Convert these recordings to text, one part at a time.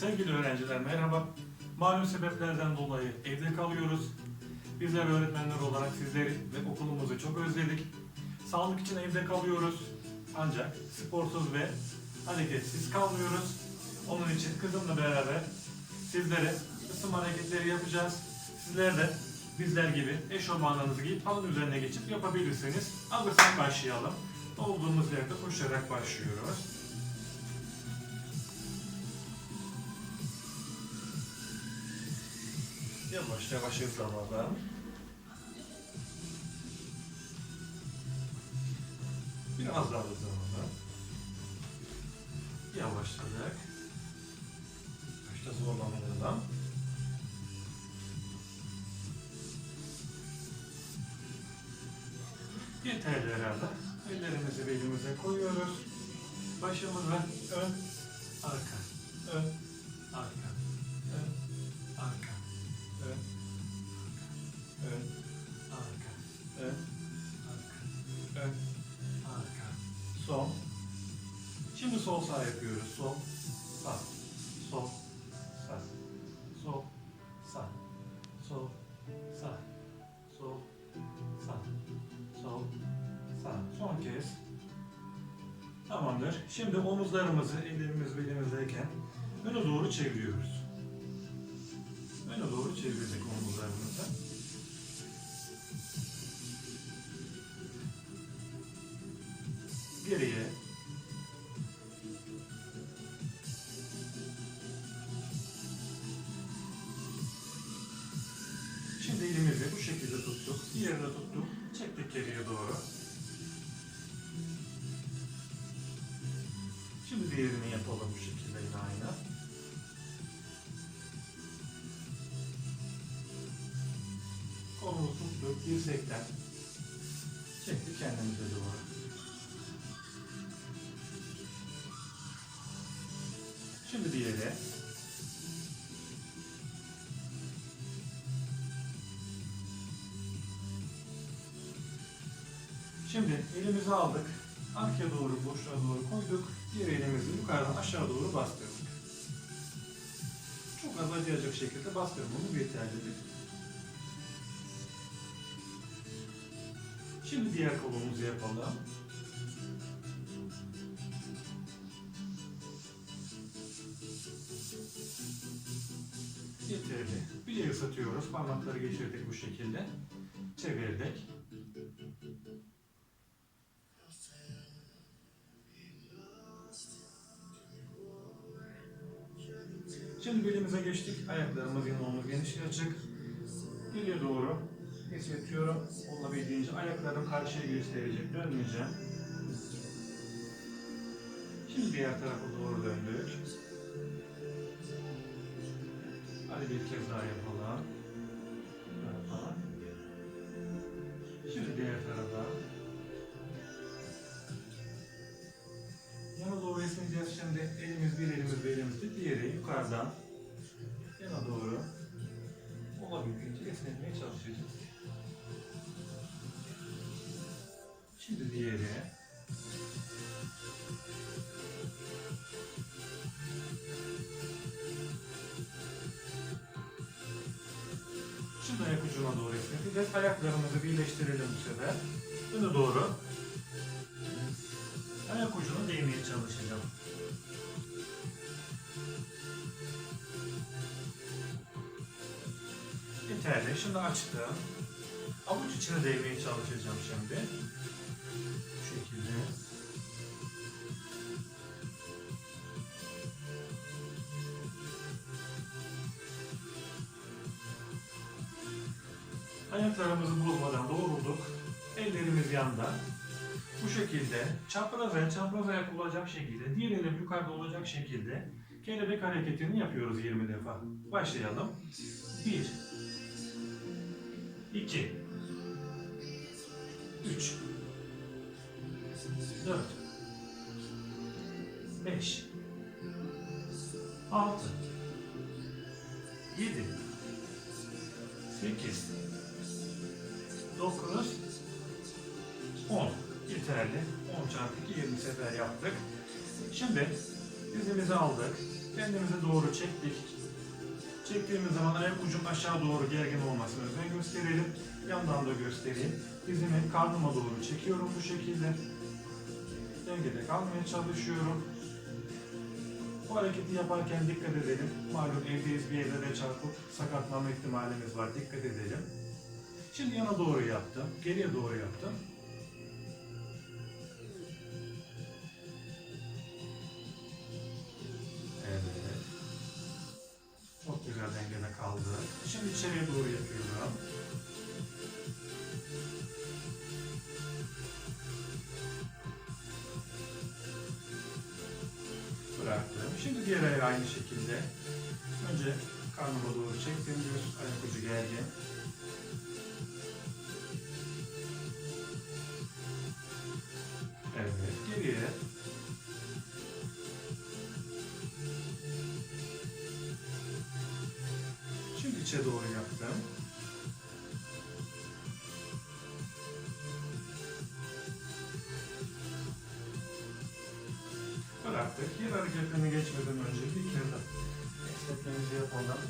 Sevgili öğrenciler merhaba. Malum sebeplerden dolayı evde kalıyoruz. Bizler öğretmenler olarak sizleri ve okulumuzu çok özledik. Sağlık için evde kalıyoruz. Ancak sporsuz ve hareketsiz kalmıyoruz. Onun için kızımla beraber sizlere ısınma hareketleri yapacağız. Sizler de bizler gibi eşofmanlarınızı giyip halın üzerine geçip yapabilirsiniz. Alırsak başlayalım. Olduğumuz yerde koşarak başlıyoruz. Yavaş yavaş hızlanalım. Biraz daha hızlanalım. Yavaşladık. Başta zorlanmayalım. Yeterli herhalde. Ellerimizi belimize koyuyoruz. Başımızı ön, arka, ön, sol sağ yapıyoruz. Sol, sağ, sol, sağ, sol, sağ, sol, sağ, sol, sağ, sol, sağ. Son kez. Tamamdır. Şimdi omuzlarımızı ellerimiz belimizdeyken öne doğru çeviriyoruz. Öne doğru çevirdik omuzlarımızı. Diğerini yapalım bu şekilde yine aynı. Kolumuzu tuttuk dirsekten. Çektik kendimize doğru. Şimdi diğeri. Şimdi elimizi aldık. Arkaya doğru, boşluğa doğru koyduk. Diğer elimizi yukarıdan aşağı doğru bastırdık. Çok az acıyacak şekilde bastırmamız yeterlidir. Şimdi diğer kolumuzu yapalım. Yeterli. Bileği ısıtıyoruz. Parmakları geçirdik bu şekilde. Çevirdik. Yine omuz genişliği açık. Doğru esnetiyorum. Olabildiğince ayaklarım karşıya gösterecek. Dönmeyeceğim. Şimdi diğer tarafa doğru döndük. Hadi bir kez daha yapalım. Yapalım. Şimdi diğer tarafa. Yana doğru esneyeceğiz şimdi. Elimiz bir elimiz bir elimizde. Diğeri yukarıdan yana doğru olabildiğince esnetmeye çalışacağız. Şimdi diğeri. Şimdi ayak ucuna doğru esneteceğiz. Ayaklarımızı birleştirelim bu sefer. Öne doğru. Ayak ucuna değmeye çalışacağım. Yeterli. Şimdi açtım. Avuç içine değmeye çalışacağım şimdi. Bu şekilde. Ayaklarımızı bozmadan doğrulduk. Ellerimiz yanda. Bu şekilde çapraz el, çapraz ayak olacak şekilde, diğer elim yukarıda olacak şekilde kelebek hareketini yapıyoruz 20 defa. Başlayalım. 1 2 3 4 5 6 7 8 9 10 yeterli. 10 çarpı 2 20 sefer yaptık. Şimdi dizimizi aldık. kendimize doğru çektik. Çektiğimiz zaman ayak ucum aşağı doğru gergin olmasını özen gösterelim. Yandan da göstereyim. Dizimi karnıma doğru çekiyorum bu şekilde. Dengede kalmaya çalışıyorum. Bu hareketi yaparken dikkat edelim. Malum evdeyiz bir yerlere çarpıp sakatlanma ihtimalimiz var. Dikkat edelim. Şimdi yana doğru yaptım. Geriye doğru yaptım. İçeriye doğru yapıyorum. Bıraktım. Şimdi diğer ayağı aynı şekilde. Önce karnıma doğru çektim. Bir ayak ucu geldi. Yer hareketlerini geçmeden önce bir kere de esnetmemizi yapalım.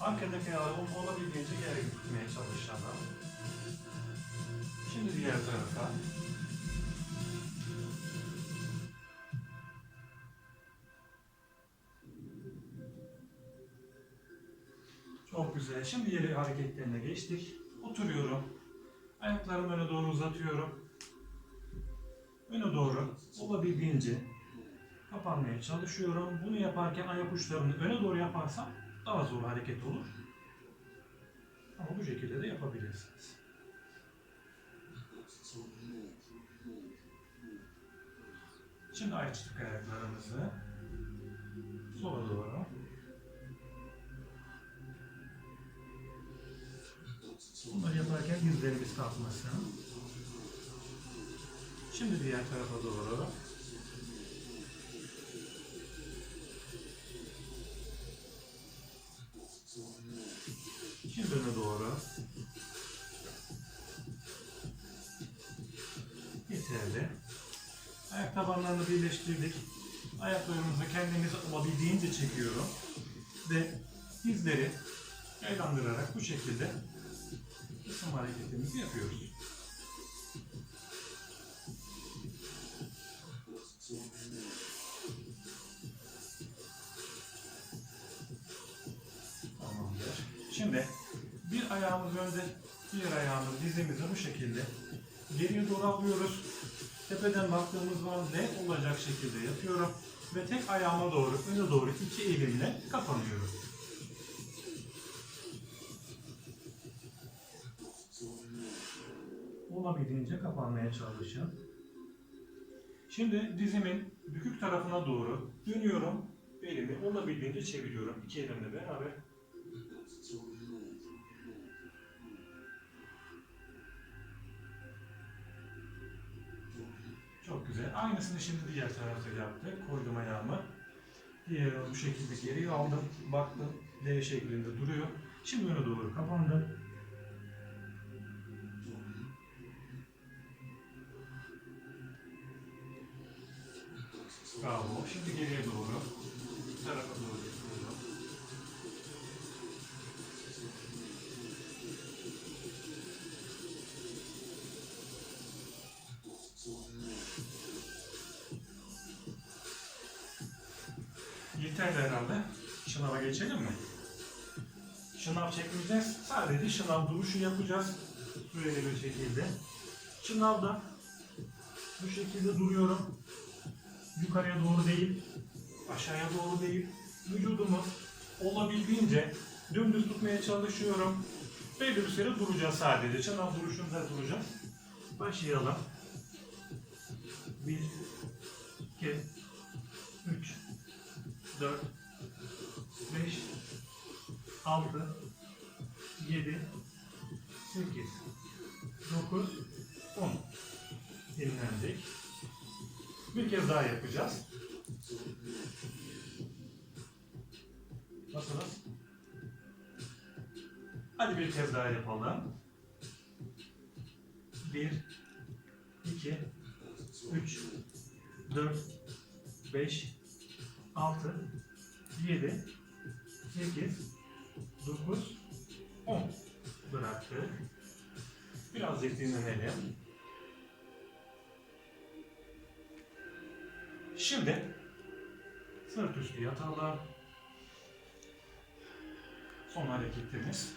Arkadaki ayağı olabildiğince gergin tutmaya çalışalım. Şimdi diğer tarafa. Çok güzel. Şimdi yeri hareketlerine geçtik. Oturuyorum. Ayaklarımı öne doğru uzatıyorum. Öne doğru olabildiğince kapanmaya çalışıyorum. Bunu yaparken ayak uçlarını öne doğru yaparsam daha zor hareket olur. Ama bu şekilde de yapabilirsiniz. Şimdi açtık ayaklarımızı. Sola doğru. Dizlerimiz kalkmasın. Şimdi diğer tarafa doğru. Şimdi öne doğru. Yeterli. Ayak tabanlarını birleştirdik. Ayaklarımızı kendimiz olabildiğince çekiyorum. Ve dizleri yaylandırarak bu şekilde hareketimizi yapıyoruz. Tamamdır. Şimdi bir ayağımız önde, diğer ayağımız dizimizi bu şekilde geriye doğru alıyoruz. Tepeden baktığımız zaman net olacak şekilde yapıyorum. Ve tek ayağıma doğru, öne doğru iki elimle kapanıyorum. Olabildiğince kapanmaya çalışın. Şimdi dizimin bükük tarafına doğru dönüyorum. Elimi olabildiğince çeviriyorum. İki elimle beraber. Çok güzel. Aynısını şimdi diğer tarafta yaptık. Koydum ayağımı. Diğerini bu şekilde geri aldım. Baktım. L şeklinde duruyor. Şimdi öne doğru kapandım. Bravo. Şimdi geriye doğru. Bu tarafa doğru. Yeterli herhalde. Şınava geçelim mi? Şınav çekmeyeceğiz. Sadece şınav duruşu yapacağız. Süreli bir şekilde. Şınavda bu şekilde duruyorum yukarıya doğru değil, aşağıya doğru değil, vücudumu olabildiğince dümdüz tutmaya çalışıyorum. Belli bir süre duracağız sadece. Çınav duruşunda duracağız. Başlayalım. 1, 2, 3, 4, 5, 6, 7, 8, 9, 10. Dinlendik. Bir kez daha yapacağız. Nasılız? Hadi bir kez daha yapalım. Bir, iki, 2, 3, 4, 5, 6, 7, 8, 9, 10 bıraktık. Birazcık dinlenelim. Şimdi sırt üstü yatarlar. Son hareketlerimiz.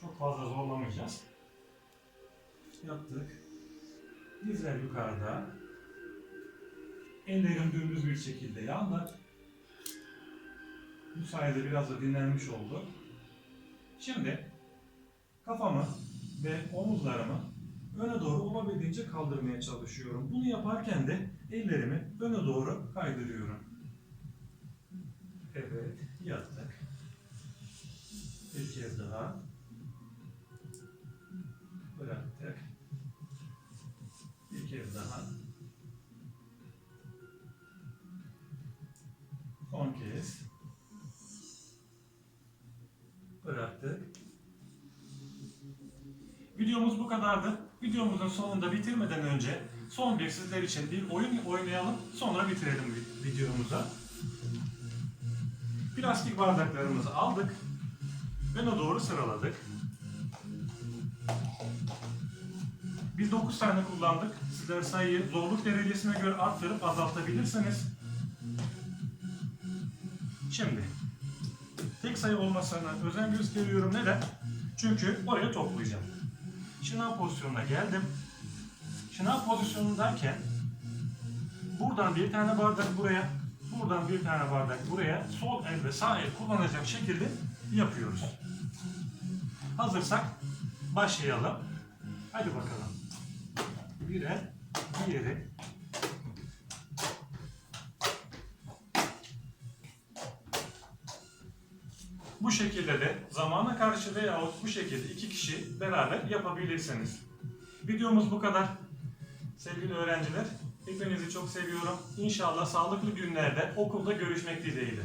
Çok fazla zorlamayacağız. Yaptık. Dizler yukarıda. Ellerim dümdüz bir şekilde yanda. Bu sayede biraz da dinlenmiş oldu. Şimdi kafamı ve omuzlarımı öne doğru olabildiğince kaldırmaya çalışıyorum. Bunu yaparken de ellerimi öne doğru kaydırıyorum. Evet, yattık. Bir kez daha. Bıraktık. Bir kez daha. Son kez. Bıraktık. Videomuz bu kadardı. Videomuzun sonunda bitirmeden önce son bir sizler için bir oyun oynayalım. Sonra bitirelim vi- videomuzu. Plastik bardaklarımızı aldık. Öne doğru sıraladık. Biz 9 tane kullandık. Sizler sayıyı zorluk derecesine göre arttırıp azaltabilirsiniz. Şimdi tek sayı olmasına özen gösteriyorum. Neden? Çünkü oraya toplayacağım. Şınav pozisyonuna geldim. Şınav pozisyonundayken buradan bir tane bardak buraya, buradan bir tane bardak buraya, sol el ve sağ el kullanacak şekilde yapıyoruz. Hazırsak başlayalım. Hadi bakalım. Bire, diğeri. Bu şekilde de zamana karşı veyahut bu şekilde iki kişi beraber yapabilirsiniz. Videomuz bu kadar. Sevgili öğrenciler, hepinizi çok seviyorum. İnşallah sağlıklı günlerde okulda görüşmek dileğiyle.